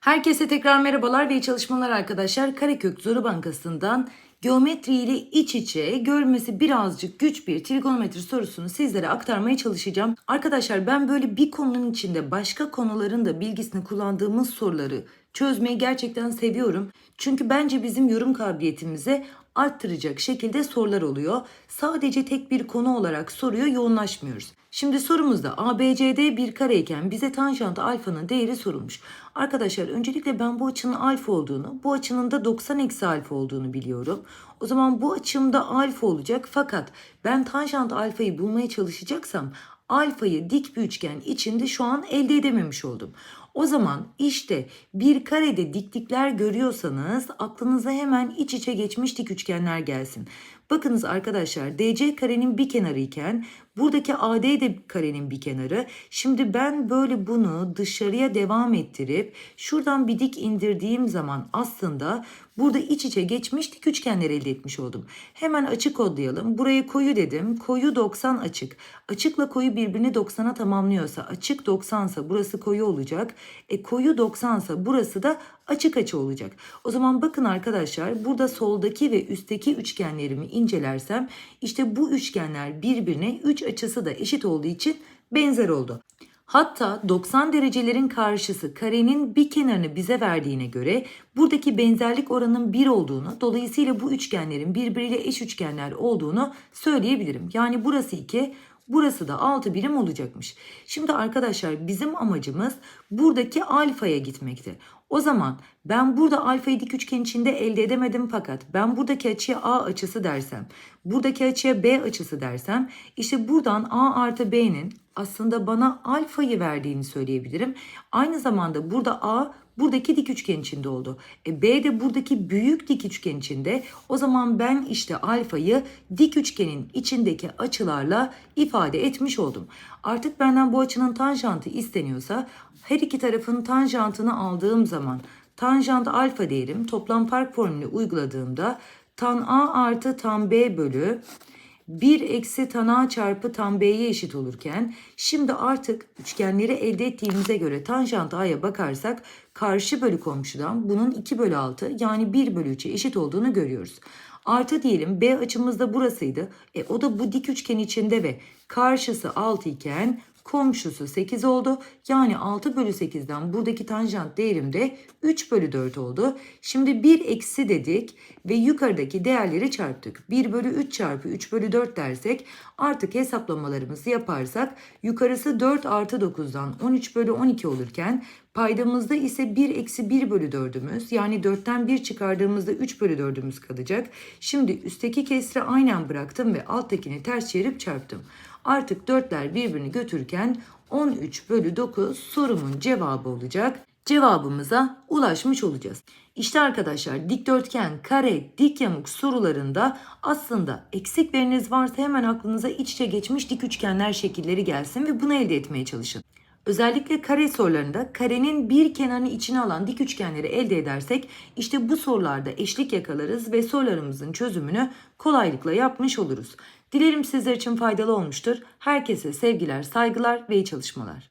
Herkese tekrar merhabalar ve iyi çalışmalar arkadaşlar. Karekök Zoru Bankası'ndan geometri ile iç içe görmesi birazcık güç bir trigonometri sorusunu sizlere aktarmaya çalışacağım. Arkadaşlar ben böyle bir konunun içinde başka konuların da bilgisini kullandığımız soruları çözmeyi gerçekten seviyorum. Çünkü bence bizim yorum kabiliyetimize arttıracak şekilde sorular oluyor. Sadece tek bir konu olarak soruya yoğunlaşmıyoruz. Şimdi sorumuzda ABCD bir kareyken bize tanjant alfanın değeri sorulmuş. Arkadaşlar öncelikle ben bu açının alfa olduğunu, bu açının da 90 eksi alfa olduğunu biliyorum. O zaman bu açımda alfa olacak fakat ben tanjant alfayı bulmaya çalışacaksam alfayı dik bir üçgen içinde şu an elde edememiş oldum. O zaman işte bir karede diklikler görüyorsanız aklınıza hemen iç içe geçmiş dik üçgenler gelsin. Bakınız arkadaşlar DC karenin bir kenarı iken buradaki AD de karenin bir kenarı. Şimdi ben böyle bunu dışarıya devam ettirip şuradan bir dik indirdiğim zaman aslında burada iç içe geçmiş dik üçgenler elde etmiş oldum. Hemen açık kodlayalım. Buraya koyu dedim. Koyu 90 açık. Açıkla koyu birbirini 90'a tamamlıyorsa açık 90'sa burası koyu olacak. E koyu 90'sa burası da açık açı olacak. O zaman bakın arkadaşlar burada soldaki ve üstteki üçgenlerimi incelersem işte bu üçgenler birbirine 3 açısı da eşit olduğu için benzer oldu. Hatta 90 derecelerin karşısı karenin bir kenarını bize verdiğine göre buradaki benzerlik oranının 1 olduğunu dolayısıyla bu üçgenlerin birbiriyle eş üçgenler olduğunu söyleyebilirim. Yani burası 2 Burası da 6 birim olacakmış. Şimdi arkadaşlar bizim amacımız buradaki alfaya gitmekti. O zaman ben burada alfayı dik üçgen içinde elde edemedim fakat ben buradaki açıya A açısı dersem, buradaki açıya B açısı dersem işte buradan A artı B'nin aslında bana alfayı verdiğini söyleyebilirim. Aynı zamanda burada A buradaki dik üçgen içinde oldu. E B de buradaki büyük dik üçgen içinde. O zaman ben işte alfayı dik üçgenin içindeki açılarla ifade etmiş oldum. Artık benden bu açının tanjantı isteniyorsa her iki tarafın tanjantını aldığım zaman tanjant alfa değerim toplam fark formülü uyguladığımda tan A artı tan B bölü 1 eksi tan çarpı tan B'ye eşit olurken şimdi artık üçgenleri elde ettiğimize göre tanjant A'ya bakarsak karşı bölü komşudan bunun 2 bölü 6 yani 1 bölü 3'e eşit olduğunu görüyoruz. Artı diyelim B açımızda burasıydı. E, o da bu dik üçgen içinde ve karşısı 6 iken komşusu 8 oldu. Yani 6 bölü 8'den buradaki tanjant değerim de 3 bölü 4 oldu. Şimdi 1 eksi dedik ve yukarıdaki değerleri çarptık. 1 bölü 3 çarpı 3 bölü 4 dersek artık hesaplamalarımızı yaparsak yukarısı 4 artı 9'dan 13 bölü 12 olurken paydamızda ise 1 eksi 1 bölü 4'ümüz yani 4'ten 1 çıkardığımızda 3 bölü 4'ümüz kalacak. Şimdi üstteki kesri aynen bıraktım ve alttakini ters çevirip çarptım. Artık dörtler birbirini götürürken 13 bölü 9 sorumun cevabı olacak. Cevabımıza ulaşmış olacağız. İşte arkadaşlar dikdörtgen, kare, dik yamuk sorularında aslında eksikleriniz varsa hemen aklınıza iç içe geçmiş dik üçgenler şekilleri gelsin ve bunu elde etmeye çalışın. Özellikle kare sorularında karenin bir kenarını içine alan dik üçgenleri elde edersek işte bu sorularda eşlik yakalarız ve sorularımızın çözümünü kolaylıkla yapmış oluruz. Dilerim sizler için faydalı olmuştur. Herkese sevgiler, saygılar ve iyi çalışmalar.